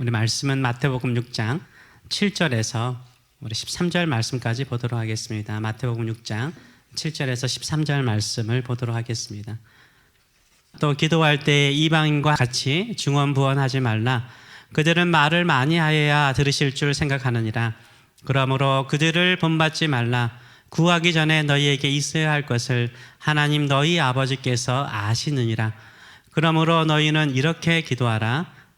우리 말씀은 마태복음 6장 7절에서 우리 13절 말씀까지 보도록 하겠습니다. 마태복음 6장 7절에서 13절 말씀을 보도록 하겠습니다. 또 기도할 때 이방인과 같이 중언부언하지 말라. 그들은 말을 많이 하여야 들으실 줄 생각하느니라. 그러므로 그들을 본받지 말라. 구하기 전에 너희에게 있어야 할 것을 하나님 너희 아버지께서 아시느니라. 그러므로 너희는 이렇게 기도하라.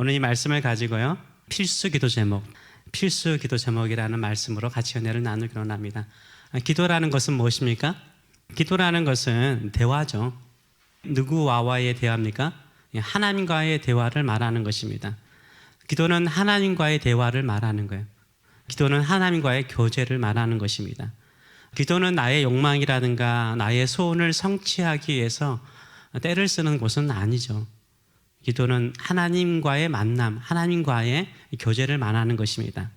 오늘 이 말씀을 가지고요. 필수 기도 제목, 필수 기도 제목이라는 말씀으로 같이 은혜를 나누기로 합니다. 아, 기도라는 것은 무엇입니까? 기도라는 것은 대화죠. 누구와와의 대화입니까? 예, 하나님과의 대화를 말하는 것입니다. 기도는 하나님과의 대화를 말하는 거예요. 기도는 하나님과의 교제를 말하는 것입니다. 기도는 나의 욕망이라든가 나의 소원을 성취하기 위해서 때를 쓰는 곳은 아니죠. 기도는 하나님과의 만남, 하나님과의 교제를 말하는 것입니다.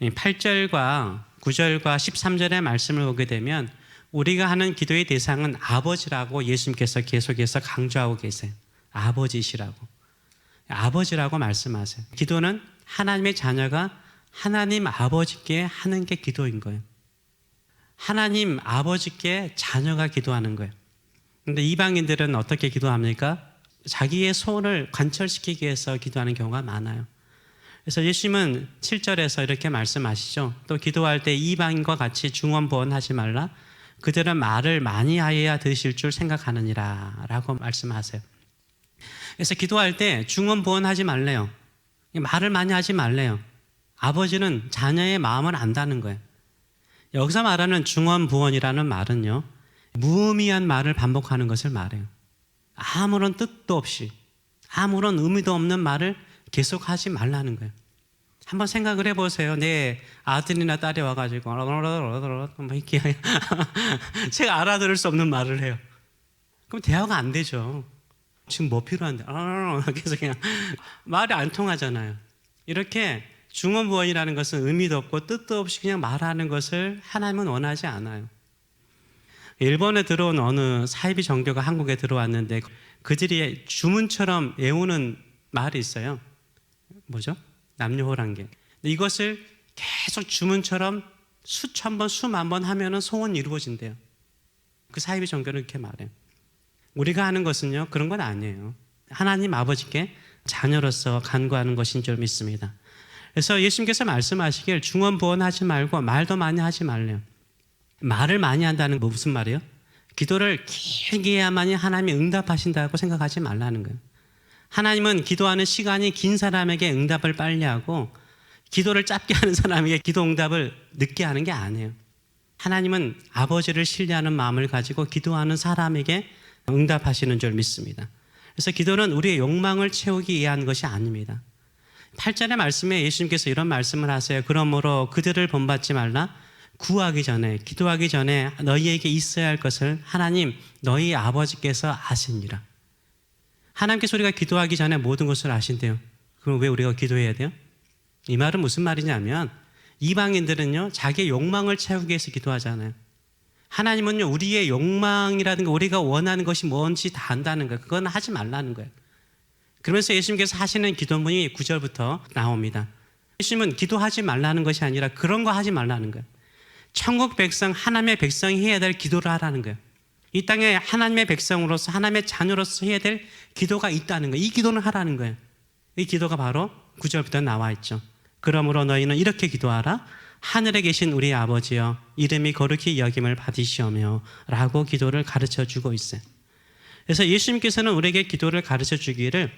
8절과 9절과 13절의 말씀을 보게 되면 우리가 하는 기도의 대상은 아버지라고 예수님께서 계속해서 강조하고 계세요. 아버지시라고. 아버지라고 말씀하세요. 기도는 하나님의 자녀가 하나님 아버지께 하는 게 기도인 거예요. 하나님 아버지께 자녀가 기도하는 거예요. 근데 이방인들은 어떻게 기도합니까? 자기의 소원을 관철시키기 위해서 기도하는 경우가 많아요. 그래서 예수님은 7절에서 이렇게 말씀하시죠. 또 기도할 때 이방인과 같이 중언부언하지 말라. 그들은 말을 많이 하여야 들으실 줄 생각하느니라 라고 말씀하세요. 그래서 기도할 때 중언부언하지 말래요. 말을 많이 하지 말래요. 아버지는 자녀의 마음을 안다는 거예요. 여기서 말하는 중언부언이라는 말은요. 무의미한 말을 반복하는 것을 말해요. 아무런 뜻도 없이 아무런 의미도 없는 말을 계속 하지 말라는 거예요. 한번 생각을 해보세요. 내 아들이나 딸이 와가지고 뭐 이렇게 제가 알아들을 수 없는 말을 해요. 그럼 대화가 안 되죠. 지금 뭐 필요한데? 계속 그냥 말이 안 통하잖아요. 이렇게 중언부언이라는 것은 의미도 없고 뜻도 없이 그냥 말하는 것을 하나님은 원하지 않아요. 일본에 들어온 어느 사이비 정교가 한국에 들어왔는데 그들이 주문처럼 외우는 말이 있어요. 뭐죠? 남녀호란계. 이것을 계속 주문처럼 수천 번, 수만 번 하면은 소원이 이루어진대요. 그 사이비 정교는 이렇게 말해요. 우리가 하는 것은요, 그런 건 아니에요. 하나님 아버지께 자녀로서 간구하는 것인 줄 믿습니다. 그래서 예수님께서 말씀하시길 중언부언하지 말고 말도 많이 하지 말래요. 말을 많이 한다는 거 무슨 말이에요? 기도를 길게 해야만이 하나님이 응답하신다고 생각하지 말라는 거예요. 하나님은 기도하는 시간이 긴 사람에게 응답을 빨리 하고 기도를 짧게 하는 사람에게 기도 응답을 늦게 하는 게 아니에요. 하나님은 아버지를 신뢰하는 마음을 가지고 기도하는 사람에게 응답하시는 줄 믿습니다. 그래서 기도는 우리의 욕망을 채우기 위한 것이 아닙니다. 8절의 말씀에 예수님께서 이런 말씀을 하세요. 그러므로 그들을 본받지 말라. 구하기 전에, 기도하기 전에 너희에게 있어야 할 것을 하나님, 너희 아버지께서 아시니라. 하나님께서 우리가 기도하기 전에 모든 것을 아신대요. 그럼 왜 우리가 기도해야 돼요? 이 말은 무슨 말이냐면 이방인들은요, 자기의 욕망을 채우기 위해서 기도하잖아요. 하나님은요, 우리의 욕망이라든가 우리가 원하는 것이 뭔지 다 안다는 거예요. 그건 하지 말라는 거예요. 그러면서 예수님께서 하시는 기도문이 9절부터 나옵니다. 예수님은 기도하지 말라는 것이 아니라 그런 거 하지 말라는 거예요. 천국 백성, 하나님의 백성이 해야 될 기도를 하라는 거예요. 이 땅에 하나님의 백성으로서, 하나님의 자녀로서 해야 될 기도가 있다는 거예요. 이 기도는 하라는 거예요. 이 기도가 바로 9절부터 나와 있죠. 그러므로 너희는 이렇게 기도하라. 하늘에 계신 우리 아버지여, 이름이 거룩히 여김을 받으시오며, 라고 기도를 가르쳐 주고 있어요. 그래서 예수님께서는 우리에게 기도를 가르쳐 주기를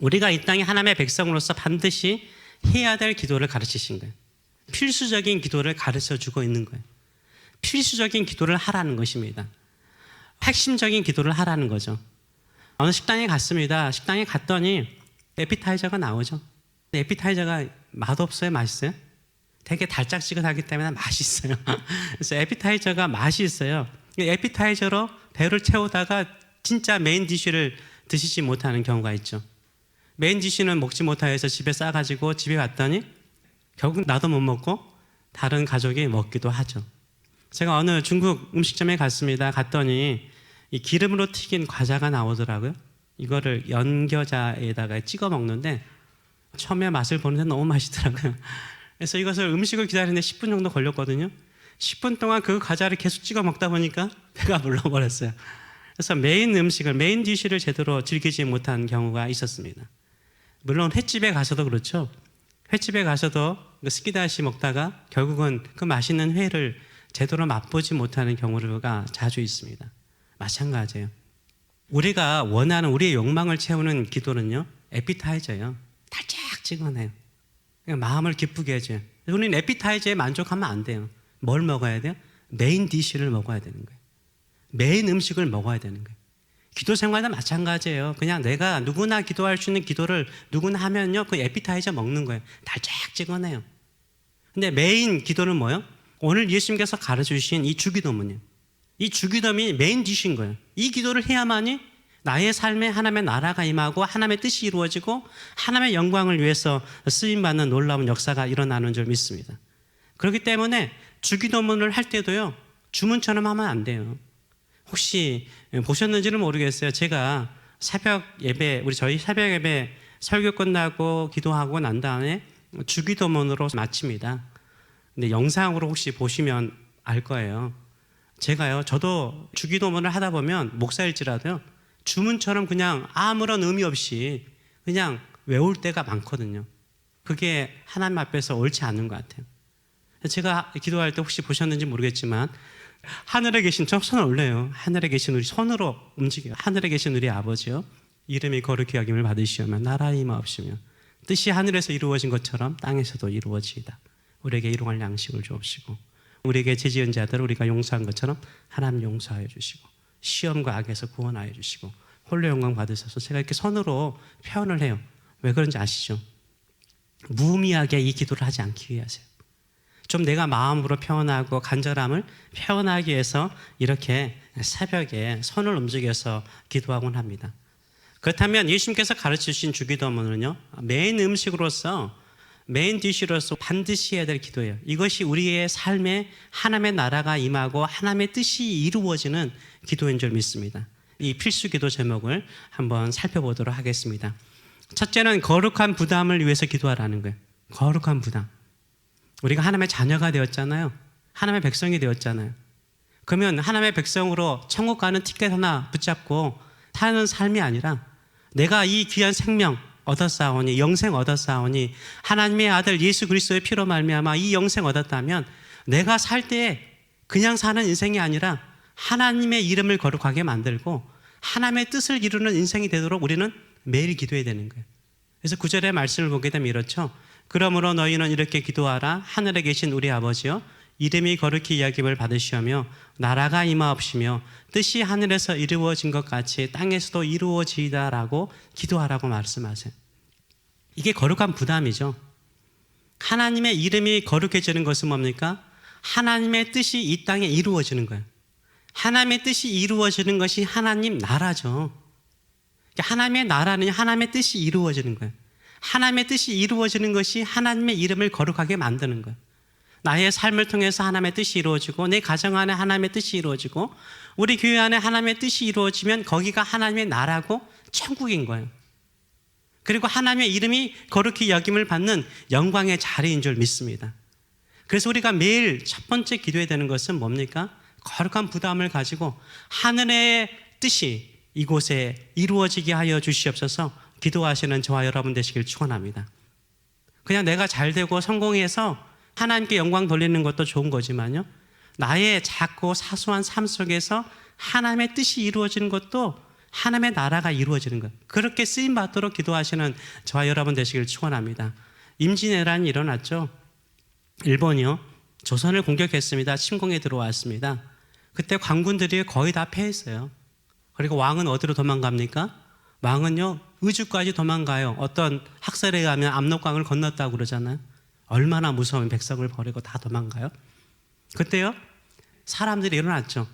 우리가 이 땅에 하나님의 백성으로서 반드시 해야 될 기도를 가르치신 거예요. 필수적인 기도를 가르쳐 주고 있는 거예요. 필수적인 기도를 하라는 것입니다. 핵심적인 기도를 하라는 거죠. 어느 식당에 갔습니다. 식당에 갔더니 에피타이저가 나오죠. 에피타이저가 맛없어요? 맛있어요? 되게 달짝지근하기 때문에 맛있어요. 그래서 에피타이저가 맛이 있어요. 이 에피타이저로 배를 채우다가 진짜 메인 디쉬를 드시지 못하는 경우가 있죠. 메인 디쉬는 먹지 못하여서 집에 싸가지고 집에 갔더니 결국 나도 못 먹고 다른 가족이 먹기도 하죠. 제가 어느 중국 음식점에 갔습니다. 갔더니 이 기름으로 튀긴 과자가 나오더라고요. 이거를 연겨자에다가 찍어 먹는데 처음에 맛을 보는데 너무 맛있더라고요. 그래서 이것을 음식을 기다리는데 10분 정도 걸렸거든요. 10분 동안 그 과자를 계속 찍어 먹다 보니까 배가 물러버렸어요. 그래서 메인 음식을 메인 디쉬를 제대로 즐기지 못한 경우가 있었습니다. 물론 횟집에 가서도 그렇죠. 횟집에 가서도 그 스키다시 먹다가 결국은 그 맛있는 회를 제대로 맛보지 못하는 경우가 자주 있습니다. 마찬가지예요. 우리가 원하는 우리의 욕망을 채우는 기도는요, 에피타이저예요. 달짝지근해요. 그냥 마음을 기쁘게 해줘요. 우리는 에피타이저에 만족하면 안 돼요. 뭘 먹어야 돼요? 메인 디쉬를 먹어야 되는 거예요. 메인 음식을 먹어야 되는 거예요. 기도 생활도 마찬가지예요. 그냥 내가 누구나 기도할 수 있는 기도를 누구나 하면요, 그 에피타이저 먹는 거예요. 달짝지근해요. 근데 메인 기도는 뭐예요? 오늘 예수님께서 가르쳐 주신 이 주기도문이에요. 이 주기도문이 메인 디쉬인 거예요. 이 기도를 해야만이 나의 삶에 하나님의 나라가 임하고 하나님의 뜻이 이루어지고 하나님의 영광을 위해서 쓰임 받는 놀라운 역사가 일어나는 줄 믿습니다. 그렇기 때문에 주기도문을 할 때도요. 주문처럼 하면 안 돼요. 혹시 보셨는지는 모르겠어요. 제가 새벽 예배 우리 저희 새벽 예배 설교 끝나고 기도하고 난 다음에 주기도문으로 마칩니다. 근데 영상으로 혹시 보시면 알 거예요. 제가요, 저도 주기도문을 하다 보면 목사일지라도요, 주문처럼 그냥 아무런 의미 없이 그냥 외울 때가 많거든요. 그게 하나님 앞에서 옳지 않은 것 같아요. 제가 기도할 때 혹시 보셨는지 모르겠지만, 하늘에 계신, 저 손을 올려요. 하늘에 계신 우리 손으로 움직여요. 하늘에 계신 우리 아버지요. 이름이 거룩히 여김을 받으시오며, 나라의 임하옵시며, 뜻이 하늘에서 이루어진 것처럼 땅에서도 이루어지이다. 우리에게 일용할 양식을 주옵시고, 우리에게 죄지은 자들을 우리가 용서한 것처럼 하나님 용서하여 주시고 시험과 악에서 구원하여 주시고 홀로 영광 받으셔서 제가 이렇게 손으로 표현을 해요. 왜 그런지 아시죠? 무의미하게 이 기도를 하지 않기 위해서요. 좀 내가 마음으로 표현하고 간절함을 표현하기 위해서 이렇게 새벽에 손을 움직여서 기도하곤 합니다. 그렇다면 예수님께서 가르쳐 주신 주기도문은요. 메인 음식으로서 메인 디쉬로서 반드시 해야 될 기도예요. 이것이 우리의 삶에 하나님의 나라가 임하고 하나님의 뜻이 이루어지는 기도인 줄 믿습니다. 이 필수 기도 제목을 한번 살펴보도록 하겠습니다. 첫째는 거룩한 부담을 위해서 기도하라는 거예요. 거룩한 부담. 우리가 하나님의 자녀가 되었잖아요. 하나님의 백성이 되었잖아요. 그러면 하나님의 백성으로 천국 가는 티켓 하나 붙잡고 사는 삶이 아니라 내가 이 귀한 생명 얻었사오니 영생 얻었사오니 하나님의 아들 예수 그리스도의 피로 말미암아 이 영생 얻었다면 내가 살때 그냥 사는 인생이 아니라 하나님의 이름을 거룩하게 만들고 하나님의 뜻을 이루는 인생이 되도록 우리는 매일 기도해야 되는 거예요. 그래서 구절의 말씀을 보게 되면 이렇죠. 그러므로 너희는 이렇게 기도하라 하늘에 계신 우리 아버지여 이름이 거룩히 이야기를 받으시오며 나라가 임하옵시며 뜻이 하늘에서 이루어진 것 같이 땅에서도 이루어지이다라고 기도하라고 말씀하세요. 이게 거룩한 부담이죠. 하나님의 이름이 거룩해지는 것은 뭡니까? 하나님의 뜻이 이 땅에 이루어지는 거예요. 하나님의 뜻이 이루어지는 것이 하나님 나라죠. 하나님의 나라는 하나님의 뜻이 이루어지는 거예요. 하나님의 뜻이 이루어지는 것이 하나님의 이름을 거룩하게 만드는 거예요. 나의 삶을 통해서 하나님의 뜻이 이루어지고 내 가정 안에 하나님의 뜻이 이루어지고 우리 교회 안에 하나님의 뜻이 이루어지면 거기가 하나님의 나라고 천국인 거예요. 그리고 하나님의 이름이 거룩히 여김을 받는 영광의 자리인 줄 믿습니다. 그래서 우리가 매일 첫 번째 기도해야 되는 것은 뭡니까? 거룩한 부담을 가지고 하늘의 뜻이 이곳에 이루어지게 하여 주시옵소서 기도하시는 저와 여러분 되시길 축원합니다. 그냥 내가 잘 되고 성공해서 하나님께 영광 돌리는 것도 좋은 거지만요. 나의 작고 사소한 삶 속에서 하나님의 뜻이 이루어지는 것도 하나님의 나라가 이루어지는 것. 그렇게 쓰임 받도록 기도하시는 저와 여러분 되시길 축원합니다. 임진왜란이 일어났죠. 일본이요. 조선을 공격했습니다. 침공에 들어왔습니다. 그때 광군들이 거의 다 패했어요. 그리고 왕은 어디로 도망갑니까? 왕은요, 의주까지 도망가요. 어떤 학설에 의하면 압록강을 건넜다고 그러잖아요. 얼마나 무서운 백성을 버리고 다 도망가요. 그때요 사람들이 일어났죠.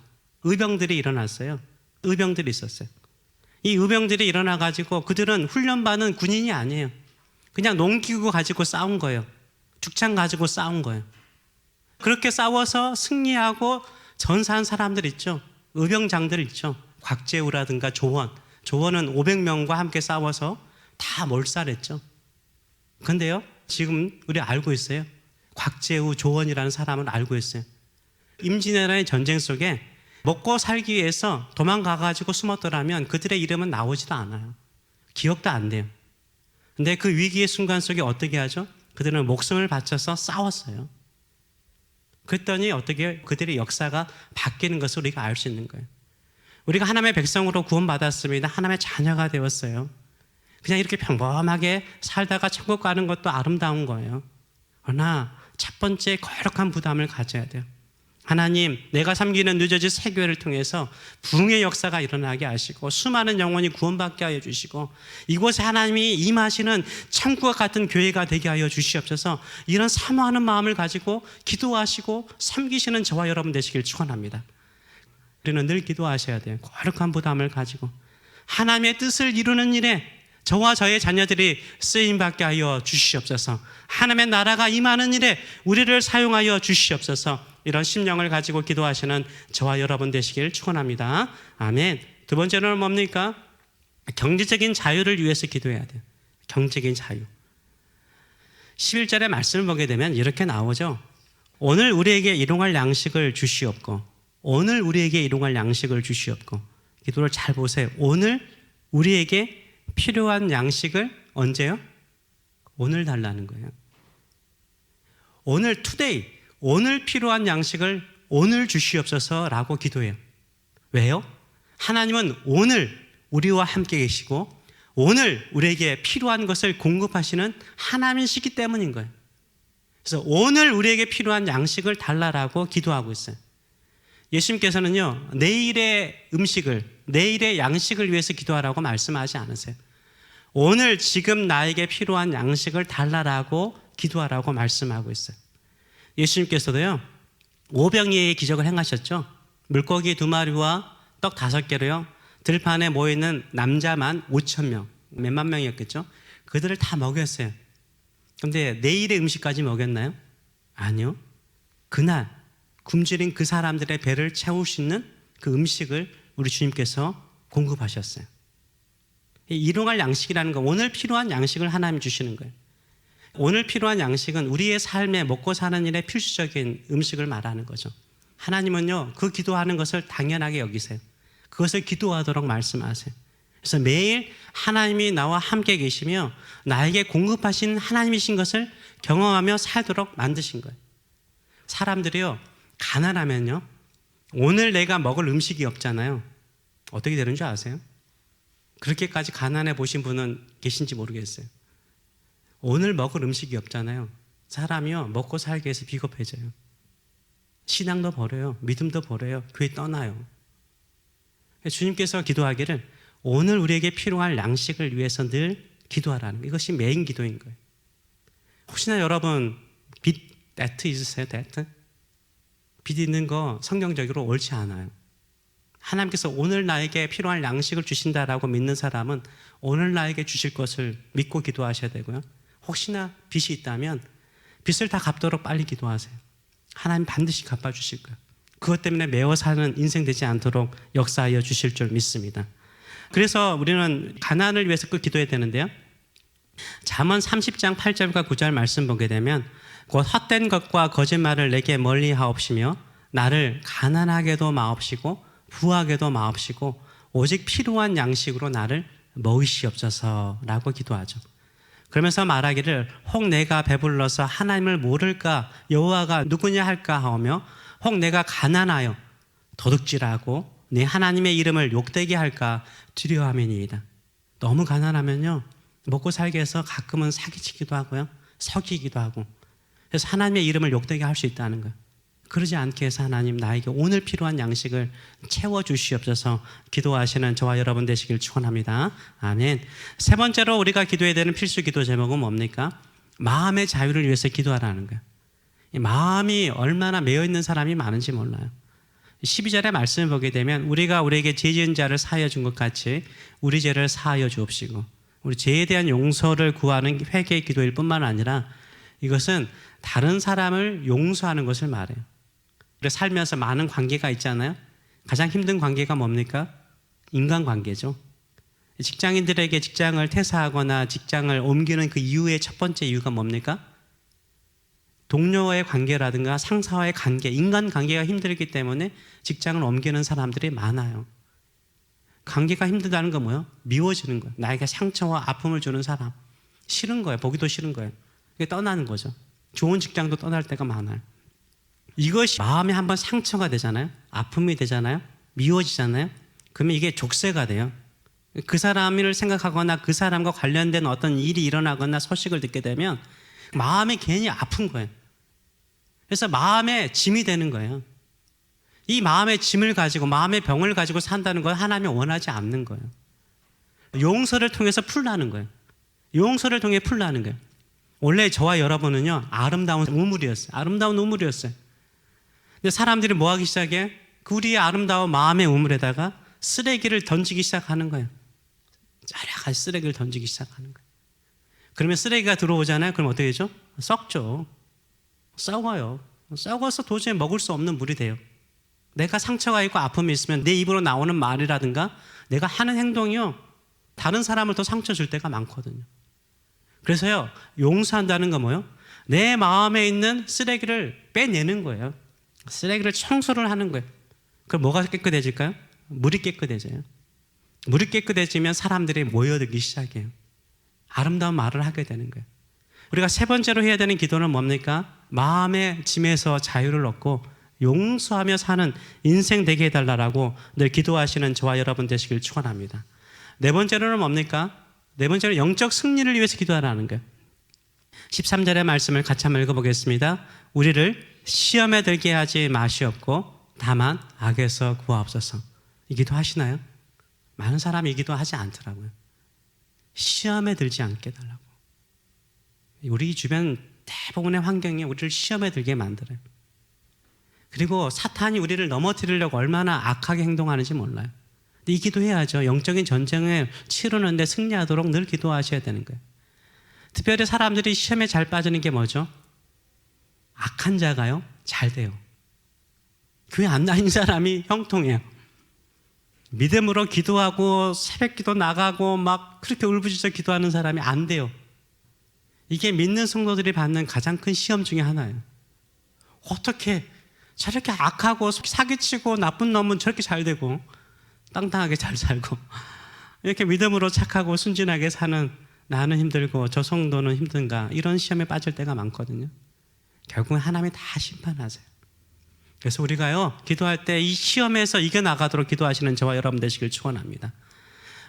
의병들이 일어났어요. 의병들이 있었어요. 이 의병들이 일어나 가지고 그들은 훈련받은 군인이 아니에요. 그냥 농기구 가지고 싸운 거예요. 죽창 가지고 싸운 거예요. 그렇게 싸워서 승리하고 전사한 사람들 있죠. 의병장들 있죠. 곽재우라든가 조원. 조원은 500명과 함께 싸워서 다 몰살했죠. 근데요, 지금 우리 알고 있어요. 곽재우, 조원이라는 사람을 알고 있어요. 임진왜란의 전쟁 속에 먹고 살기 위해서 도망가가지고 숨었더라면 그들의 이름은 나오지도 않아요. 기억도 안 돼요. 근데 그 위기의 순간 속에 어떻게 하죠? 그들은 목숨을 바쳐서 싸웠어요. 그랬더니 어떻게 그들의 역사가 바뀌는 것을 우리가 알 수 있는 거예요. 우리가 하나님의 백성으로 구원받았습니다. 하나님의 자녀가 되었어요. 그냥 이렇게 평범하게 살다가 천국 가는 것도 아름다운 거예요. 그러나 첫 번째 거룩한 부담을 가져야 돼요. 하나님, 내가 섬기는 늦어진 세교회를 통해서 부흥의 역사가 일어나게 하시고 수많은 영혼이 구원받게 하여 주시고 이곳에 하나님이 임하시는 천국과 같은 교회가 되게 하여 주시옵소서 이런 사모하는 마음을 가지고 기도하시고 섬기시는 저와 여러분 되시길 축원합니다. 우리는 늘 기도하셔야 돼요. 거룩한 부담을 가지고 하나님의 뜻을 이루는 일에 저와 저의 자녀들이 쓰임 받게 하여 주시옵소서. 하나님의 나라가 임하는 일에 우리를 사용하여 주시옵소서. 이런 심령을 가지고 기도하시는 저와 여러분 되시길 축원합니다. 아멘. 두 번째는 뭡니까? 경제적인 자유를 위해서 기도해야 돼요. 경제적인 자유. 11절의 말씀을 보게 되면 이렇게 나오죠. 오늘 우리에게 일용할 양식을 주시옵고 오늘 우리에게 일용할 양식을 주시옵고 기도를 잘 보세요. 오늘 우리에게 필요한 양식을 언제요? 오늘 달라는 거예요. 오늘 투데이 오늘 필요한 양식을 오늘 주시옵소서라고 기도해요. 왜요? 하나님은 오늘 우리와 함께 계시고 오늘 우리에게 필요한 것을 공급하시는 하나님이시기 때문인 거예요. 그래서 오늘 우리에게 필요한 양식을 달라라고 기도하고 있어요. 예수님께서는요, 내일의 음식을, 내일의 양식을 위해서 기도하라고 말씀하지 않으세요. 오늘 지금 나에게 필요한 양식을 달라라고 기도하라고 말씀하고 있어요. 예수님께서도요, 오병이의 기적을 행하셨죠. 물고기 두 마리와 떡 다섯 개로요, 들판에 모이는 남자만 5천 명, 몇만 명이었겠죠. 그들을 다 먹였어요. 근데 내일의 음식까지 먹였나요? 아니요. 그날 굶주린 그 사람들의 배를 있는 그 음식을 우리 주님께서 공급하셨어요. 이 일용할 양식이라는 건 오늘 필요한 양식을 하나님 주시는 거예요. 오늘 필요한 양식은 우리의 삶에 먹고 사는 일에 필수적인 음식을 말하는 거죠. 하나님은요, 그 기도하는 것을 당연하게 여기세요. 그것을 기도하도록 말씀하세요. 그래서 매일 하나님이 나와 함께 계시며 나에게 공급하신 하나님이신 것을 경험하며 살도록 만드신 거예요. 사람들이요, 가난하면요, 오늘 내가 먹을 음식이 없잖아요. 어떻게 되는 줄 아세요? 그렇게까지 가난해 보신 분은 계신지 모르겠어요. 오늘 먹을 음식이 없잖아요. 사람이요, 먹고 살기 위해서 비겁해져요. 신앙도 버려요. 믿음도 버려요. 교회 떠나요. 주님께서 기도하기를 오늘 우리에게 필요한 양식을 위해서 늘 기도하라는 거. 이것이 메인 기도인 거예요. 혹시나 여러분 빚 데트 있으세요? 데트? 빚 있는 거 성경적으로 옳지 않아요. 하나님께서 오늘 나에게 필요한 양식을 주신다라고 믿는 사람은 오늘 나에게 주실 것을 믿고 기도하셔야 되고요. 혹시나 빚이 있다면 빚을 다 갚도록 빨리 기도하세요. 하나님 반드시 갚아주실 거예요. 그것 때문에 매워 사는 인생 되지 않도록 역사하여 주실 줄 믿습니다. 그래서 우리는 가난을 위해서 그 기도해야 되는데요. 잠언 30장 8절과 9절 말씀 보게 되면 곧 헛된 것과 거짓말을 내게 멀리 하옵시며 나를 가난하게도 마옵시고 부하게도 마옵시고 오직 필요한 양식으로 나를 먹으시옵소서라고 기도하죠. 그러면서 말하기를 혹 내가 배불러서 하나님을 모를까 여호와가 누구냐 할까 하며 혹 내가 가난하여 도둑질하고 내 하나님의 이름을 욕되게 할까 두려워함이니이다. 너무 가난하면요 먹고 살기 위해서 가끔은 사기치기도 하고요 속이기도 하고 그래서 하나님의 이름을 욕되게 할 수 있다는 거예요. 그러지 않게 해서 하나님 나에게 오늘 필요한 양식을 채워 주시옵소서 기도하시는 저와 여러분 되시길 축원합니다. 아멘. 세 번째로 우리가 기도해야 되는 필수 기도 제목은 뭡니까? 마음의 자유를 위해서 기도하라는 거예요. 이 마음이 얼마나 매여 있는 사람이 많은지 몰라요. 12절의 말씀을 보게 되면 우리가 우리에게 죄 지은 자를 사하여 준 것 같이 우리 죄를 사하여 주옵시고 우리 죄에 대한 용서를 구하는 회개의 기도일 뿐만 아니라 이것은 다른 사람을 용서하는 것을 말해요. 우리 살면서 많은 관계가 있잖아요. 가장 힘든 관계가 뭡니까? 인간 관계죠. 직장인들에게 직장을 퇴사하거나 직장을 옮기는 그 이유의 첫 번째 이유가 뭡니까? 동료와의 관계라든가 상사와의 관계, 인간 관계가 힘들기 때문에 직장을 옮기는 사람들이 많아요. 관계가 힘들다는 건 뭐예요? 미워지는 거예요. 나에게 상처와 아픔을 주는 사람. 싫은 거예요. 보기도 싫은 거예요. 그게 떠나는 거죠. 좋은 직장도 떠날 때가 많아요. 이것이 마음에 한번 상처가 되잖아요. 아픔이 되잖아요. 미워지잖아요. 그러면 이게 족쇄가 돼요. 그 사람을 생각하거나 그 사람과 관련된 어떤 일이 일어나거나 소식을 듣게 되면 마음이 괜히 아픈 거예요. 그래서 마음에 짐이 되는 거예요. 이 마음의 짐을 가지고 마음의 병을 가지고 산다는 건 하나님이 원하지 않는 거예요. 용서를 통해서 풀라는 거예요. 용서를 통해 풀라는 거예요. 원래 저와 여러분은요 아름다운 우물이었어요. 아름다운 우물이었어요. 근데 사람들이 뭐 하기 시작해? 그 우리의 아름다운 마음의 우물에다가 쓰레기를 던지기 시작하는 거예요. 여러 가지 쓰레기를 던지기 시작하는 거예요. 그러면 쓰레기가 들어오잖아요. 그럼 어떻게 되죠? 썩죠. 썩어요. 썩어서 도저히 먹을 수 없는 물이 돼요. 내가 상처가 있고 아픔이 있으면 내 입으로 나오는 말이라든가 내가 하는 행동이요. 다른 사람을 더 상처 줄 때가 많거든요. 그래서요, 용서한다는 건 뭐요? 내 마음에 있는 쓰레기를 빼내는 거예요. 쓰레기를 청소를 하는 거예요. 그럼 뭐가 깨끗해질까요? 물이 깨끗해져요. 물이 깨끗해지면 사람들이 모여들기 시작해요. 아름다운 말을 하게 되는 거예요. 우리가 세 번째로 해야 되는 기도는 뭡니까? 마음의 짐에서 자유를 얻고 용서하며 사는 인생 되게 해달라고 늘 기도하시는 저와 여러분 되시길 축원합니다. 네 번째로는 뭡니까? 네 번째는 영적 승리를 위해서 기도하라는 거예요. 13절의 말씀을 같이 한번 읽어보겠습니다. 우리를 시험에 들게 하지 마시옵고 다만 악에서 구하옵소서. 이 기도 하시나요? 많은 사람이 이 기도 하지 않더라고요. 시험에 들지 않게 달라고. 우리 주변 대부분의 환경이 우리를 시험에 들게 만들어요. 그리고 사탄이 우리를 넘어뜨리려고 얼마나 악하게 행동하는지 몰라요. 이 기도해야죠. 영적인 전쟁을 치르는데 승리하도록 늘 기도하셔야 되는 거예요. 특별히 사람들이 시험에 잘 빠지는 게 뭐죠? 악한 자가요, 잘 돼요. 교회 안 다니는 사람이 형통해요. 믿음으로 기도하고 새벽 기도 나가고 막 그렇게 울부짖어 기도하는 사람이 안 돼요. 이게 믿는 성도들이 받는 가장 큰 시험 중에 하나예요. 어떻게 저렇게 악하고 사기치고 나쁜 놈은 저렇게 잘 되고 땅땅하게 잘 살고 이렇게 믿음으로 착하고 순진하게 사는 나는 힘들고 저 성도는 힘든가 이런 시험에 빠질 때가 많거든요. 결국은 하나님이 다 심판하세요. 그래서 우리가요 기도할 때 이 시험에서 이겨 나가도록 기도하시는 저와 여러분 되시길 축원합니다.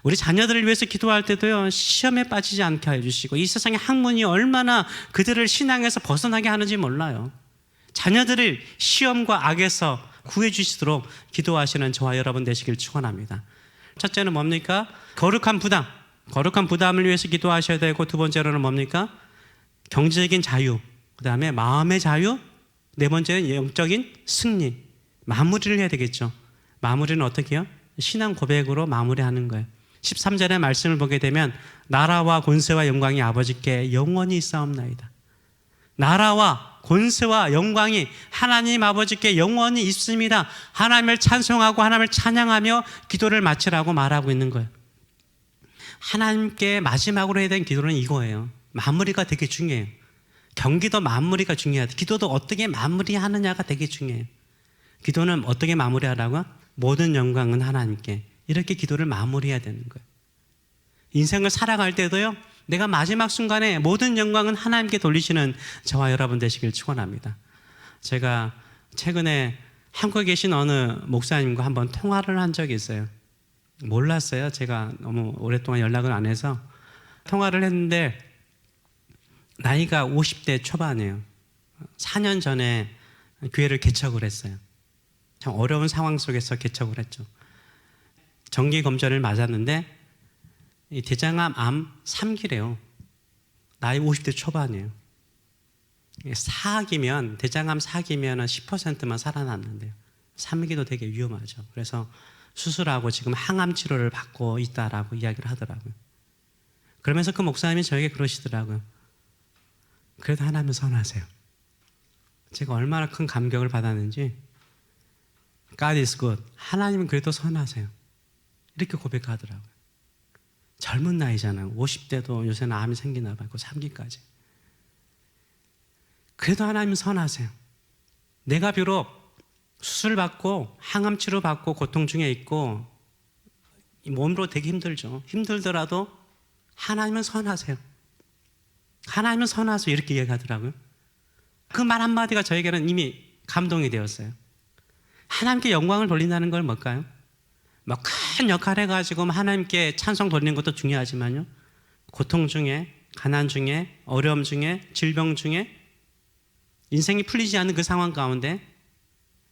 우리 자녀들을 위해서 기도할 때도요 시험에 빠지지 않게 해주시고 이 세상의 학문이 얼마나 그들을 신앙에서 벗어나게 하는지 몰라요. 자녀들을 시험과 악에서 구해 주시도록 기도하시는 저와 여러분 되시길 축원합니다. 첫째는 뭡니까? 거룩한 부담. 거룩한 부담을 위해서 기도하셔야 되고 두 번째로는 뭡니까? 경제적인 자유. 그다음에 마음의 자유. 네 번째는 영적인 승리. 마무리를 해야 되겠죠. 마무리는 어떻게 해요? 신앙 고백으로 마무리하는 거예요. 13절의 말씀을 보게 되면 나라와 권세와 영광이 아버지께 영원히 있사옵나이다. 나라와 권세와 영광이 하나님 아버지께 영원히 있습니다. 하나님을 찬송하고 하나님을 찬양하며 기도를 마치라고 말하고 있는 거예요. 하나님께 마지막으로 해야 되는 기도는 이거예요. 마무리가 되게 중요해요. 경기도 마무리가 중요하다. 기도도 어떻게 마무리하느냐가 되게 중요해요. 기도는 어떻게 마무리하라고? 모든 영광은 하나님께. 이렇게 기도를 마무리해야 되는 거예요. 인생을 살아갈 때도요. 내가 마지막 순간에 모든 영광은 하나님께 돌리시는 저와 여러분 되시길 축원합니다. 제가 최근에 한국에 계신 어느 목사님과 한번 통화를 한 적이 있어요. 몰랐어요. 제가 너무 오랫동안 연락을 안 해서 통화를 했는데 나이가 50대 초반이에요. 4년 전에 교회를 개척을 했어요. 참 어려운 상황 속에서 개척을 했죠. 정기 검전을 맞았는데 이 대장암 암 3기래요. 나이 50대 초반이에요. 4기면 대장암 4기면 10%만 살아났는데요. 3기도 되게 위험하죠. 그래서 수술하고 지금 항암 치료를 받고 있다라고 이야기를 하더라고요. 그러면서 그 목사님이 저에게 그러시더라고요. 그래도 하나님은 선하세요. 제가 얼마나 큰 감격을 받았는지 God is good. 하나님은 그래도 선하세요. 이렇게 고백하더라고요. 젊은 나이잖아요. 50대도 요새는 암이 생기나 봐요. 3기까지. 그래도 하나님은 선하세요. 내가 비록 수술 받고 항암 치료 받고 고통 중에 있고 몸으로 되게 힘들죠. 힘들더라도 하나님은 선하세요. 하나님은 선하세요. 이렇게 얘기하더라고요. 그 말 한마디가 저에게는 이미 감동이 되었어요. 하나님께 영광을 돌린다는 걸 뭘까요? 뭐큰 역할 해가지고 하나님께 찬송 돌리는 것도 중요하지만요. 고통 중에, 가난 중에, 어려움 중에, 질병 중에, 인생이 풀리지 않는 그 상황 가운데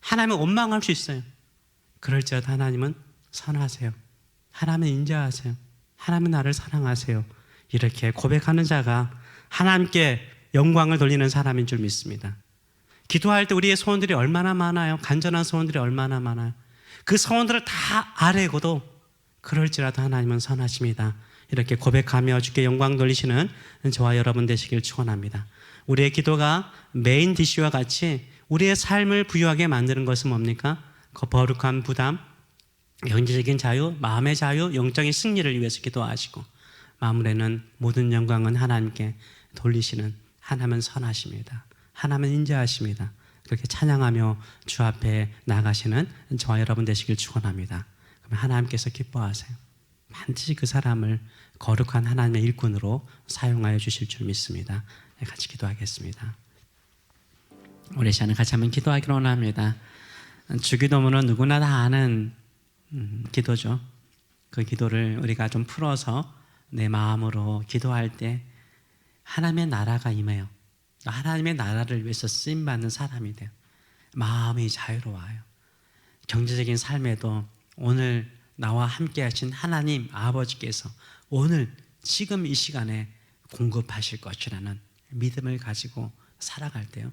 하나님은 원망할 수 있어요. 그럴지라도 하나님은 선하세요. 하나님은 인자하세요. 하나님은 나를 사랑하세요. 이렇게 고백하는 자가 하나님께 영광을 돌리는 사람인 줄 믿습니다. 기도할 때 우리의 소원들이 얼마나 많아요. 간절한 소원들이 얼마나 많아요. 그 소원들을 다 아래고도 그럴지라도 하나님은 선하십니다. 이렇게 고백하며 주께 영광 돌리시는 저와 여러분 되시길 축원합니다. 우리의 기도가 메인 디쉬와 같이 우리의 삶을 부유하게 만드는 것은 뭡니까? 그 거룩한 부담, 영지적인 자유, 마음의 자유, 영적인 승리를 위해서 기도하시고 마무리는 모든 영광은 하나님께 돌리시는 하나님은 선하십니다. 하나님은 인자하십니다. 그렇게 찬양하며 주 앞에 나가시는 저와 여러분 되시길 축원합니다. 그럼 하나님께서 기뻐하세요. 반드시 그 사람을 거룩한 하나님의 일꾼으로 사용하여 주실 줄 믿습니다. 네, 같이 기도하겠습니다. 우리 시간에 같이 한번 기도하기로 원합니다. 주기도문은 누구나 다 아는 음, 기도죠. 그 기도를 우리가 좀 풀어서 내 마음으로 기도할 때 하나님의 나라가 임해요. 하나님의 나라를 위해서 쓰임 받는 사람이 돼요. 마음이 자유로워요. 경제적인 삶에도 오늘 나와 함께 하신 하나님 아버지께서 오늘 지금 이 시간에 공급하실 것이라는 믿음을 가지고 살아갈 때요.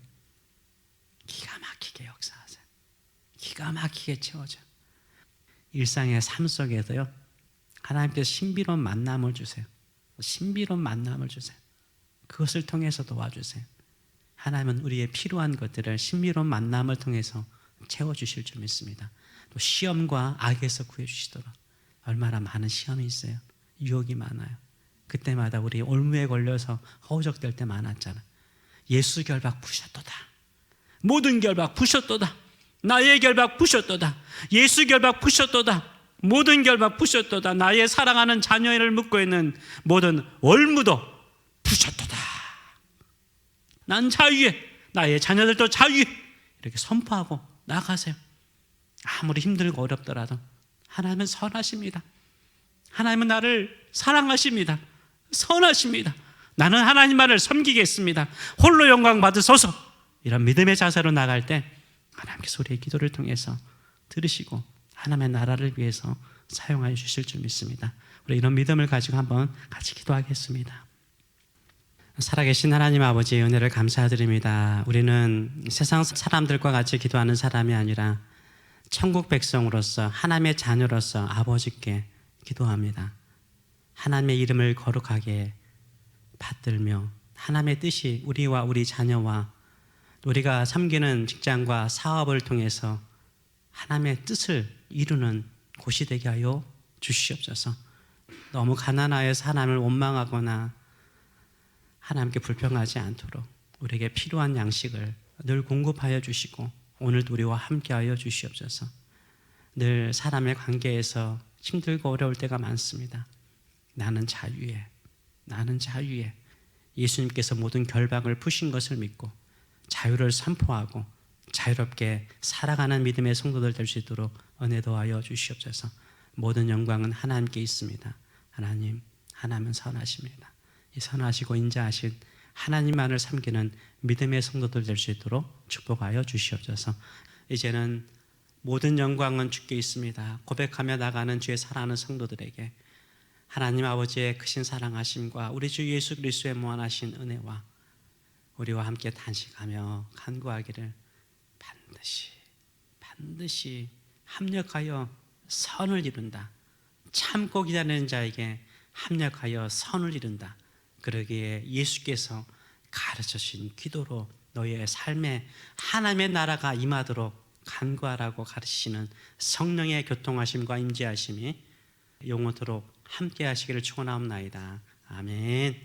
기가 막히게 역사하세요. 기가 막히게 채워져. 일상의 삶 속에서요. 하나님께서 신비로운 만남을 주세요. 신비로운 만남을 주세요. 그것을 통해서 도와주세요. 하나님은 우리의 필요한 것들을 신비로운 만남을 통해서 채워주실 줄 믿습니다. 또 시험과 악에서 구해주시도록 얼마나 많은 시험이 있어요. 유혹이 많아요. 그때마다 우리 올무에 걸려서 허우적될 때 많았잖아. 예수 결박 부셨도다. 모든 결박 부셨도다. 나의 결박 부셨도다. 예수 결박 부셨도다. 모든 결박 부셨도다. 나의 사랑하는 자녀를 묻고 있는 모든 올무도 부셨도다. 난 자유해. 나의 자녀들도 자유해. 이렇게 선포하고 나가세요. 아무리 힘들고 어렵더라도 하나님은 선하십니다. 하나님은 나를 사랑하십니다. 선하십니다. 나는 하나님만을 섬기겠습니다. 홀로 영광 받으소서. 이런 믿음의 자세로 나갈 때 하나님께서 우리의 기도를 통해서 들으시고 하나님의 나라를 위해서 사용하여 주실 줄 믿습니다. 우리 이런 믿음을 가지고 한번 같이 기도하겠습니다. 살아계신 하나님 아버지의 은혜를 감사드립니다. 우리는 세상 사람들과 같이 기도하는 사람이 아니라 천국 백성으로서 하나님의 자녀로서 아버지께 기도합니다. 하나님의 이름을 거룩하게 받들며 하나님의 뜻이 우리와 우리 자녀와 우리가 섬기는 직장과 사업을 통해서 하나님의 뜻을 이루는 곳이 되게 하여 주시옵소서. 너무 가난하여서 하나님을 원망하거나 하나님께 불평하지 않도록 우리에게 필요한 양식을 늘 공급하여 주시고 오늘도 우리와 함께하여 주시옵소서. 늘 사람의 관계에서 힘들고 어려울 때가 많습니다. 나는 자유해. 나는 자유해. 예수님께서 모든 결박을 푸신 것을 믿고 자유를 선포하고 자유롭게 살아가는 믿음의 성도들 될 수 있도록 은혜 도하여 주시옵소서. 모든 영광은 하나님께 있습니다. 하나님, 하나님은 선하십니다. 이 선하시고 인자하신 하나님만을 섬기는 믿음의 성도들 될 수 있도록 축복하여 주시옵소서. 이제는 모든 영광은 주께 있습니다. 고백하며 나가는 주의 사랑하는 성도들에게 하나님 아버지의 크신 사랑하심과 우리 주 예수 그리스도의 무한하신 은혜와 우리와 함께 단식하며 간구하기를 반드시 반드시 합력하여 선을 이룬다. 참고 기다리는 자에게 합력하여 선을 이룬다. 그러기에 예수께서 가르쳐 주신 기도로 너희의 삶에 하나님의 나라가 임하도록 간구하라고 가르치시는 성령의 교통하심과 임재하심이 영원토록 함께 하시기를 축원하옵나이다. 아멘.